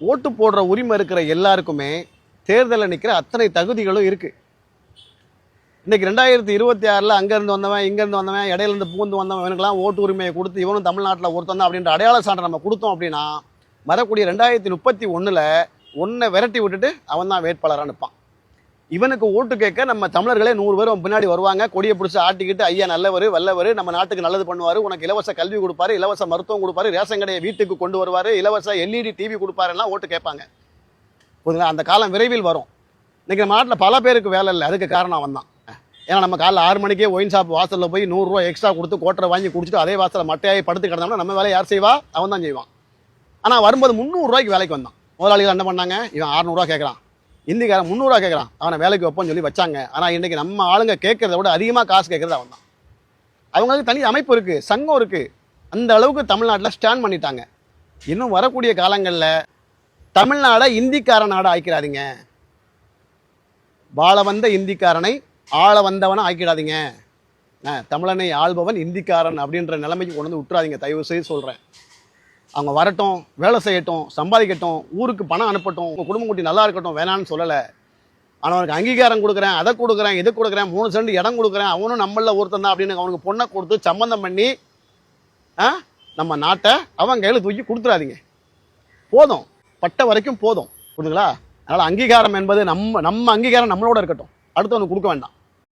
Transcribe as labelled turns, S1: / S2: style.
S1: ஓட்டு போடுற உரிமை இருக்கிற எல்லாருக்குமே தேர்தலில் நிற்கிற அத்தனை தகுதிகளும் இருக்குது இன்றைக்கி ரெண்டாயிரத்தி இருபத்தி ஆறில் அங்கேருந்து வந்தவன் இங்கேருந்து வந்தவன் இடையில இருந்து பூந்து வந்தவன் இவனுக்கெல்லாம் ஓட்டு உரிமையை கொடுத்து இவனும் தமிழ்நாட்டில் ஒருத்தந்தான் அப்படின்ற அடையாள சான்றை நம்ம கொடுத்தோம் அப்படின்னா வரக்கூடிய ரெண்டாயிரத்தி முப்பத்தி ஒன்றில் ஒன்றை விரட்டி விட்டுட்டு அவன் தான் வேட்பாளராக நிற்பான் இவனுக்கு ஓட்டு கேட்க நம்ம தமிழர்களே நூறு பேர் பின்னாடி வருவாங்க. கொடியை பிடிச்சி ஆட்டிக்கிட்டு ஐயா நல்லவர் வல்லவர் நம்ம நாட்டுக்கு நல்லது பண்ணுவார். உனக்கு இலவச கல்வி கொடுப்பாரு இலவச மருத்துவம் கொடுப்பாரு ரேஷன் கடையை வீட்டுக்கு கொண்டு வருவார் இலவச எல்இடி டிவி கொடுப்பாருலாம் ஓட்டு கேட்பாங்க. புரியுதுங்களா? அந்த காலம் விரைவில் வரும். இன்றைக்கி நம்ம நாட்டில் பல பேருக்கு வேலை இல்லை. அதுக்கு காரணம் அவன் தான். ஏன்னா நம்ம காலைல ஆறு மணிக்கே ஒயின் ஷாப் வாசலில் போய் நூறுரூவா எக்ஸ்ட்ரா கொடுத்து கோட்டரை வாங்கி குடிச்சிட்டு அதே வாசலில் மட்டையாகி படுத்து கிடந்தோம்னா நம்ம வேலையை யார் செய்வா? அவன் தான் செய்வான். ஆனால் வரும்போது முந்நூறுரூவாய்க்கு வேலைக்கு வந்தான். முதலாளிகள் என்ன பண்ணாங்க? இவன் அறநூறுவா கேட்குறான். இந்திக்காரன் முந்நூறுரூவா கேட்குறான் அவனை வேலைக்கு வைப்போம்னு சொல்லி வச்சாங்க. ஆனால் இன்றைக்கி நம்ம ஆளுங்க கேட்குறத விட அதிகமாக காசு கேட்குறது அவன் தான் அவங்களுக்கு தனி அமைப்பு இருக்குது சங்கம் இருக்குது அந்த அளவுக்கு தமிழ்நாட்டில் ஸ்டாண்ட் பண்ணிட்டாங்க. இன்னும் வரக்கூடிய காலங்களில் தமிழ்நாடை இந்திக்கார நாடாக ஆக்கிடாதீங்க. வாழ வந்த இந்திக்காரனை ஆள வந்தவனை ஆக்கிடாதீங்க. அஹ், தமிழனை ஆள்பவன் இந்திக்காரன் அப்படின்ற நிலைமைக்கு கொண்டு வந்து விட்டுறாதீங்க. தயவு செய்து சொல்கிறேன் அவங்க வரட்டும் வேலை செய்யட்டும் சம்பாதிக்கட்டும் ஊருக்கு பணம் அனுப்பட்டும் உங்கள் குடும்பம் குட்டி நல்லா இருக்கட்டும் வேணான்னு சொல்லலை. ஆனால் அவனுக்கு அங்கீகாரம் கொடுக்குறேன் அதை கொடுக்குறேன் இதை கொடுக்குறேன் மூணு சென்ட் இடம் கொடுக்குறேன் அவனும் நம்மள ஒருத்தன் தான் அப்படின்னு அவனுக்கு பொண்ணை கொடுத்து சம்மந்தம் பண்ணி ஆ நம்ம நாட்டை அவன் கையில் தூக்கி கொடுத்துறாதீங்க. போதும். பட்ட வரைக்கும் போதும். புரியுதுங்களா அதனால் அங்கீகாரம் என்பது நம்ம நம்ம அங்கீகாரம் நம்மளோட இருக்கட்டும். அடுத்தவனுக்கு கொடுக்க வேண்டாம்.